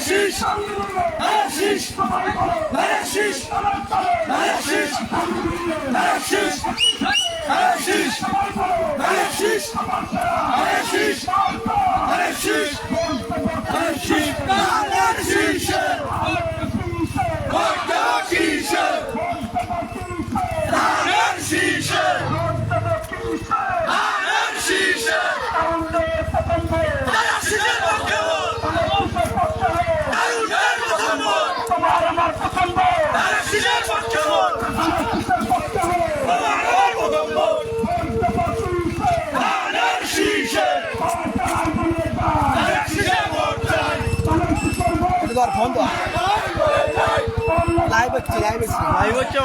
Ashis Ashis Ashis Ashis Ashis Ashis Ashis Ashis Ashis live হচ্ছে live হচ্ছে। Live হচ্ছে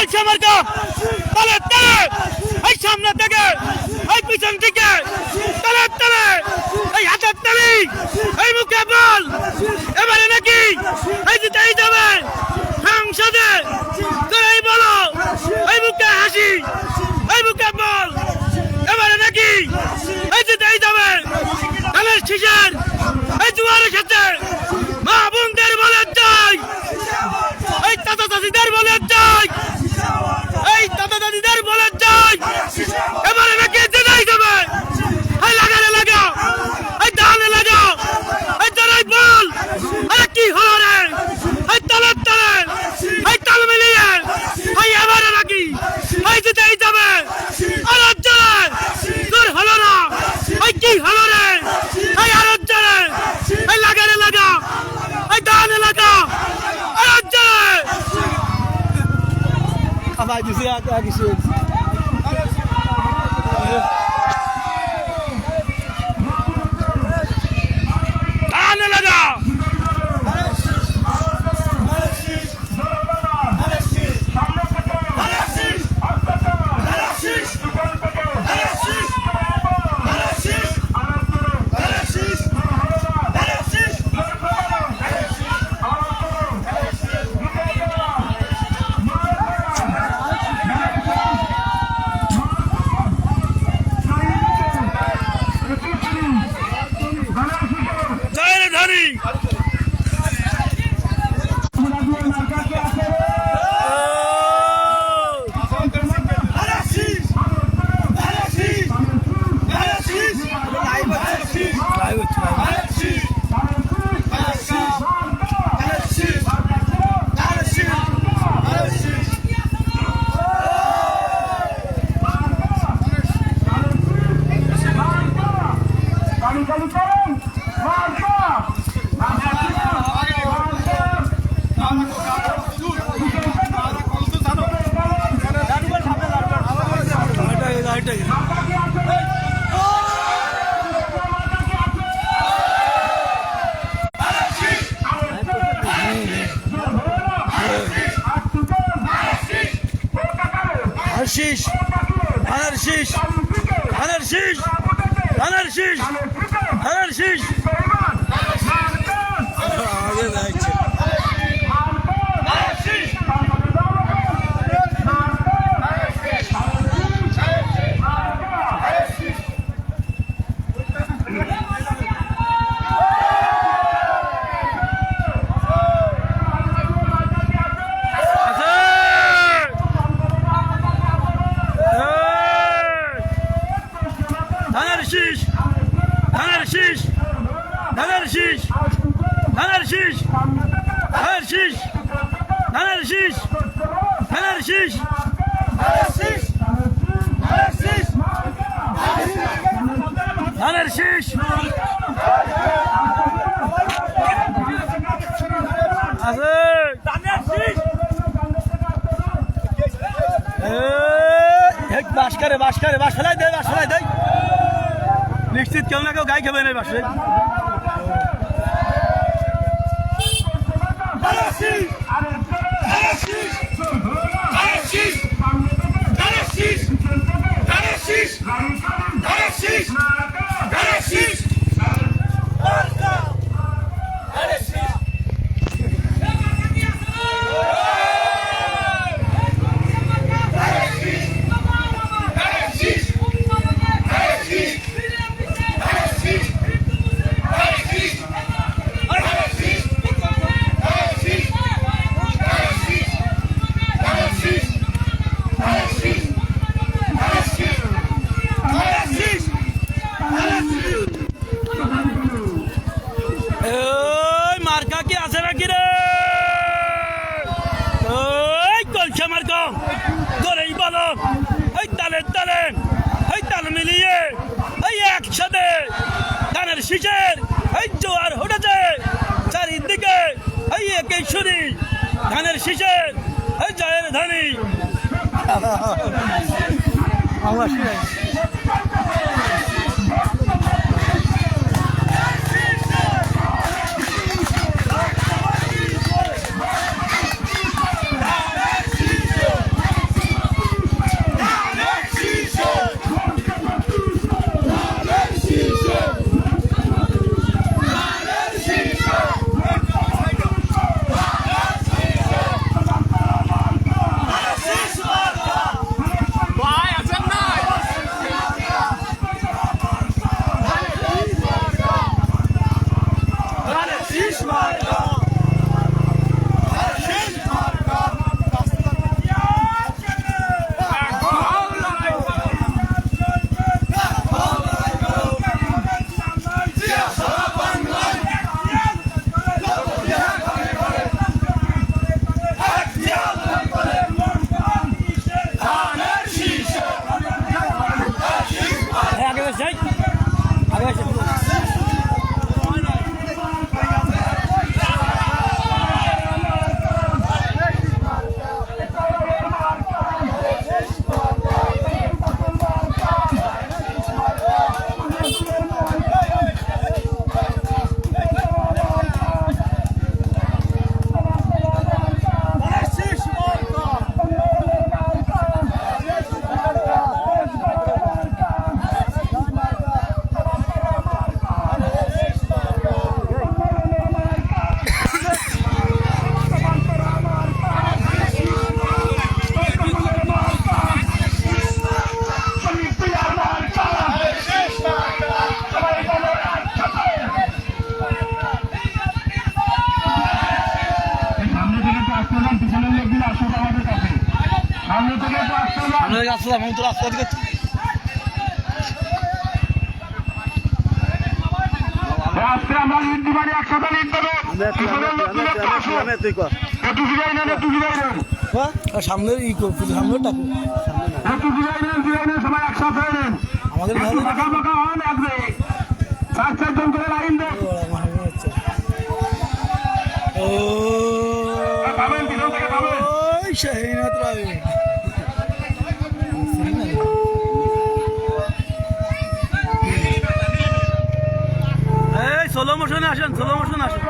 এই সামারকা তালে তালে, এই সামনে থেকে, এই পিছন থেকে তালে তালে, এই হাতের তালি, এই মুখে বল। এবারে নাকি এই জিতেই যাবে। সংসদে, তোরাই বলো, এই মুখে হাসি, এই মুখে বল। এবারে নাকি এই জিতেই যাবে। তাহলে শিশার, এই জুয়ারের সাথে, মা বোনদের বলে যাই এই চাচা চাচিদের বলে যাই এই দাদা দাদিদের বলে যাই এবারে নাকি জেনাই যাবে লাগা লাগা। আনারশিস আনারশিস আনারশিস আনারশিস আনারশিস আগে দেখ। şiş? Neler şiş? Neler şiş? Neler şiş? Neler şiş? Neler şiş? Neler şiş? Neler şiş? Neler şiş? Neler şiş? Hazır. Neler şiş? Ee, başka başka başka de başka de. নিশ্চিত কেউ না কেউ গায়ে খাবে না বাসে শীষের ওই আর উঠেছে চারিদিকে এই একে শুনি। ধানের শীষের ওই জয়ের ধানি আসলাম আমি তো রাস্তা দিকে নেন একটু ফিরাই নেন সামনে ই সামনে টাকা সবাই একসাথে আমাদের চার চারজন করে লাইন ও পাবেন পিছন 走龙陌生，那是走龙陌生，那是。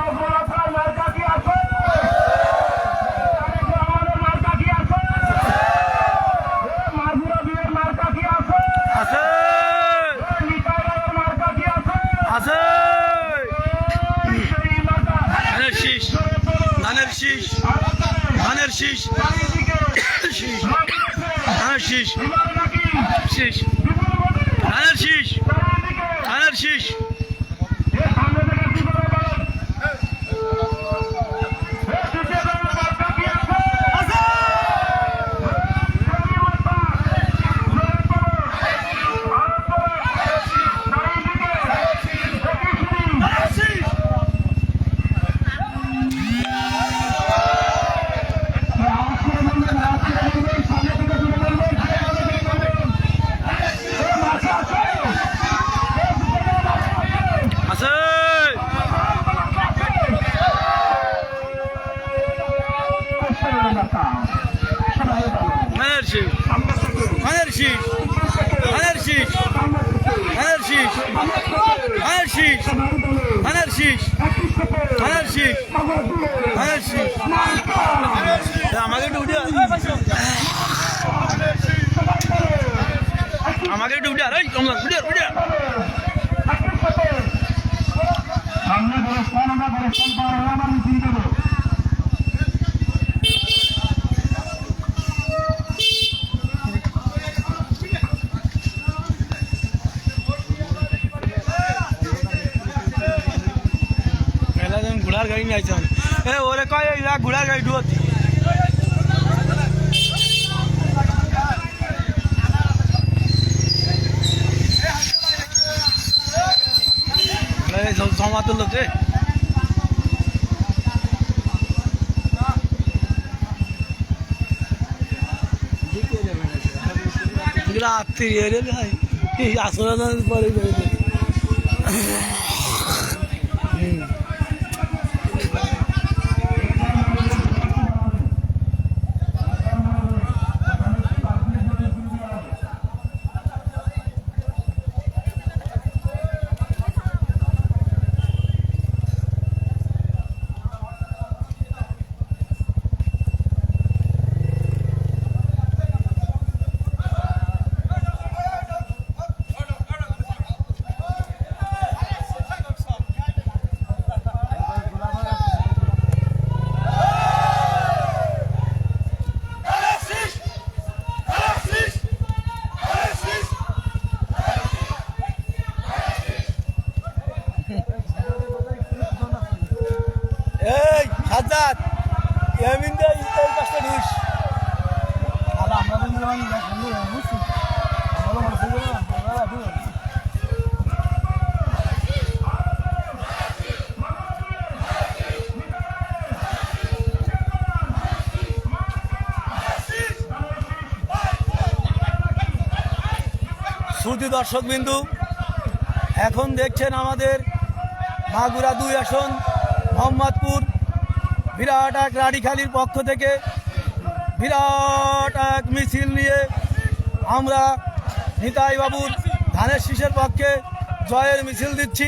আমাকে একটু উঠে। আমাকে একটু উঠে এই কমলা উঠে উঠে। সামনে গোরস্থান আমরা গোরস্থান পার হয়ে আমার মিছিল দেবো ধমাতে লোক রে রাত্রি আসলে পরে শ্রুতি দর্শক বিন্দু, এখন দেখছেন আমাদের মাগুরা দুই আসন, মোহাম্মদপুর, বিরাট এক রাড়িখালির পক্ষ থেকে বিরাট এক মিছিল নিয়ে আমরা নিতাই বাবুর ধানের শীষের পক্ষে জয়ের মিছিল দিচ্ছি।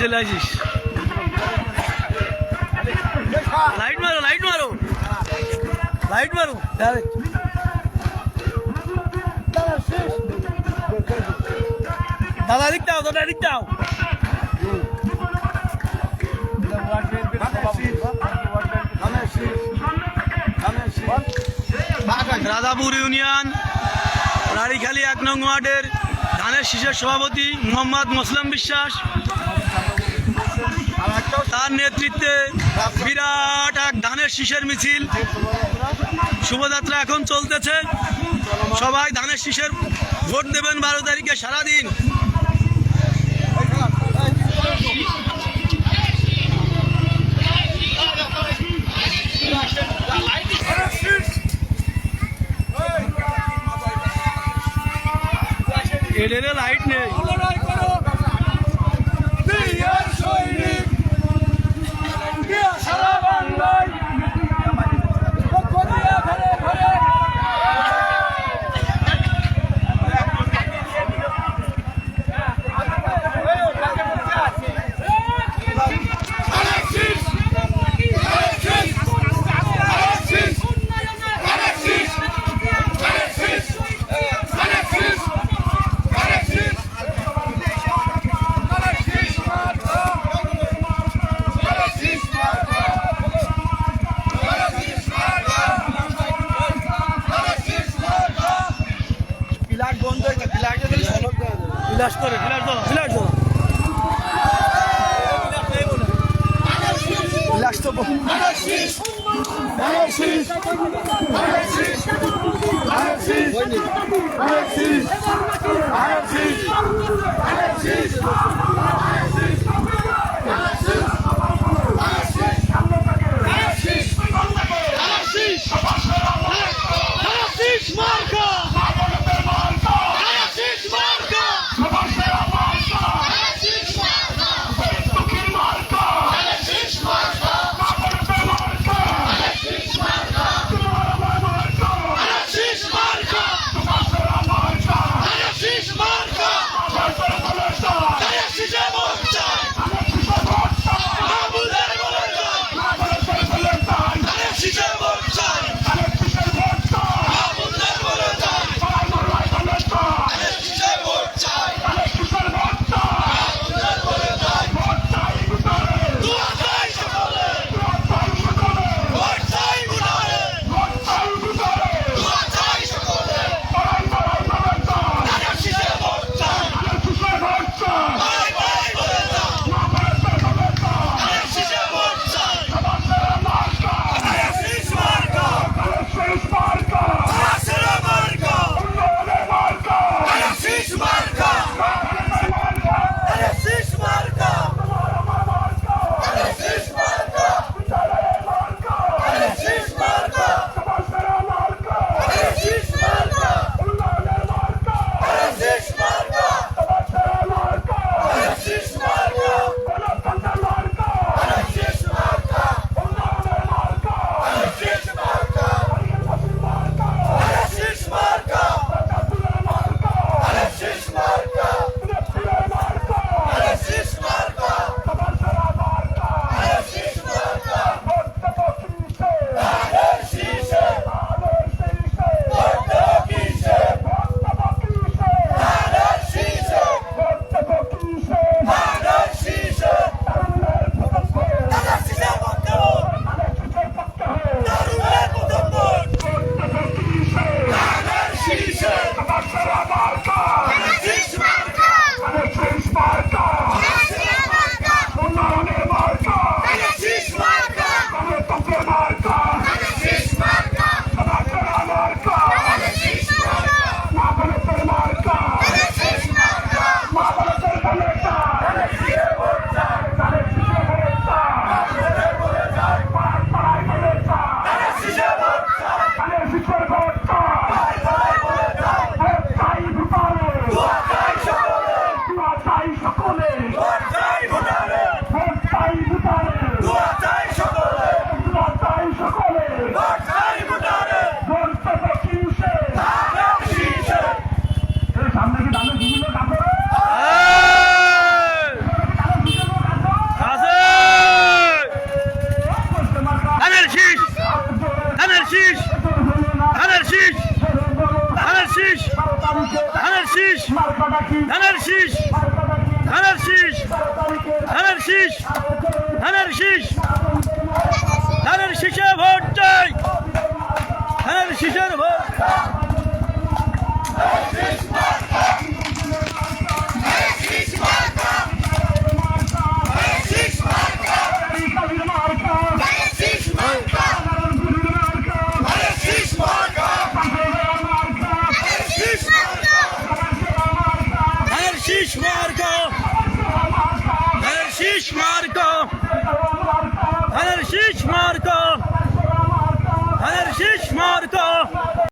চলে আসিস। লাইট মারো লাইট মারো। লাইট মারো। দাদা দিক দাও দাদা দিক দাও রাধাপুর ইউনিয়ন, রাড়িখালী এক নং ওয়ার্ডের ধানের শীষের সভাপতি মোহাম্মদ মোসলাম বিশ্বাস। তার নেতৃত্বে বিরাট এক ধানের শীষের মিছিল। শুভযাত্রা এখন চলতেছে। সবাই ধানের শীষের ভোট দেবেন বারো তারিখে সারাদিন। এদের লাইট নেই। সৈনিক সারা বাংলায়। ঘরে ঘরে ফ্ল্যাশ করে ফ্ল্যাশ দাও ফ্ল্যাশ দাও ফ্ল্যাশ তো সামনে Anarşist! Anarşist! Anarşist!